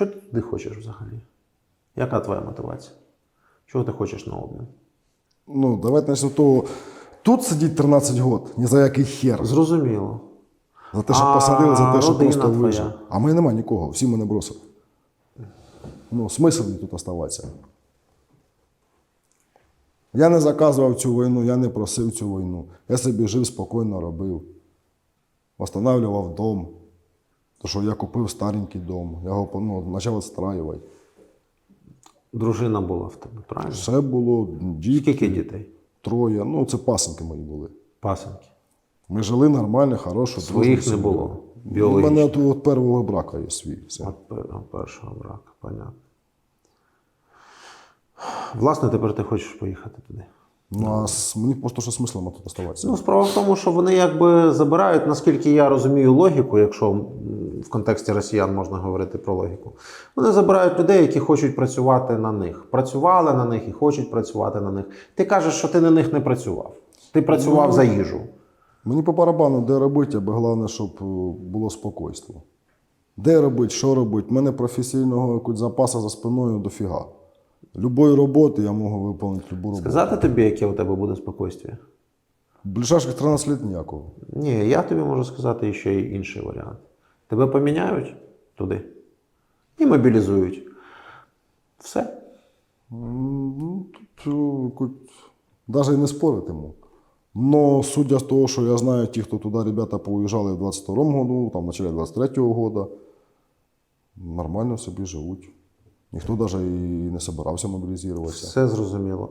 Що ти туди хочеш взагалі? Яка твоя мотивація? Чого ти хочеш на обмін? Ну, давайте з того. Тут сидіть 13 років, ні за який хер. Зрозуміло. За те, що А посадили, за те, що просто вижив. А мене нема нікого, всі мене бросили. Ну, смисл мені тут оставатися. Я не заказував цю війну, я не просив цю війну. Я собі жив спокійно робив. Останавливав дом. То, що я купив старенький дом, я його ну, почав відстраювати. Дружина була в тебе, правильно? Все було, діти, Скільки дітей? троє. Ну, це пасенки мої були. Пасенки. Ми жили нормально, хорошо. Своїх не було. У мене от, от першого брака є свій. Все. От першого брака, понятно. Власне, тепер ти хочеш поїхати туди. Ну, а с- мені просто що смислом тут оставатися. Ну, справа в тому, що вони якби забирають, наскільки я розумію логіку, якщо в контексті росіян можна говорити про логіку. Вони забирають людей, які хочуть працювати на них. Працювали на них і хочуть працювати на них. Ти кажеш, що ти на них не працював. Ти працював за їжу. Мені по барабану, де робити, аби головне, щоб е, було спокійство. Де робити, що робити. У мене професійного запасу за спиною дофіга. Любої роботи я можу виконати любу роботу. Сказати тобі, яке у тебе буде спокійствие? В ближайших 13 років ніякого. Ні, я тобі можу сказати ще й інший варіант. Тебе поміняють туди і мобілізують. Все. Ну, тут навіть і не споритиму. Но судя з того, що я знаю, ті, хто туди ребята поїжджали в 22-му году, там в начале 23-го года, нормально собі живуть. Ніхто навіть і не собирався мобілізуватися. Все зрозуміло.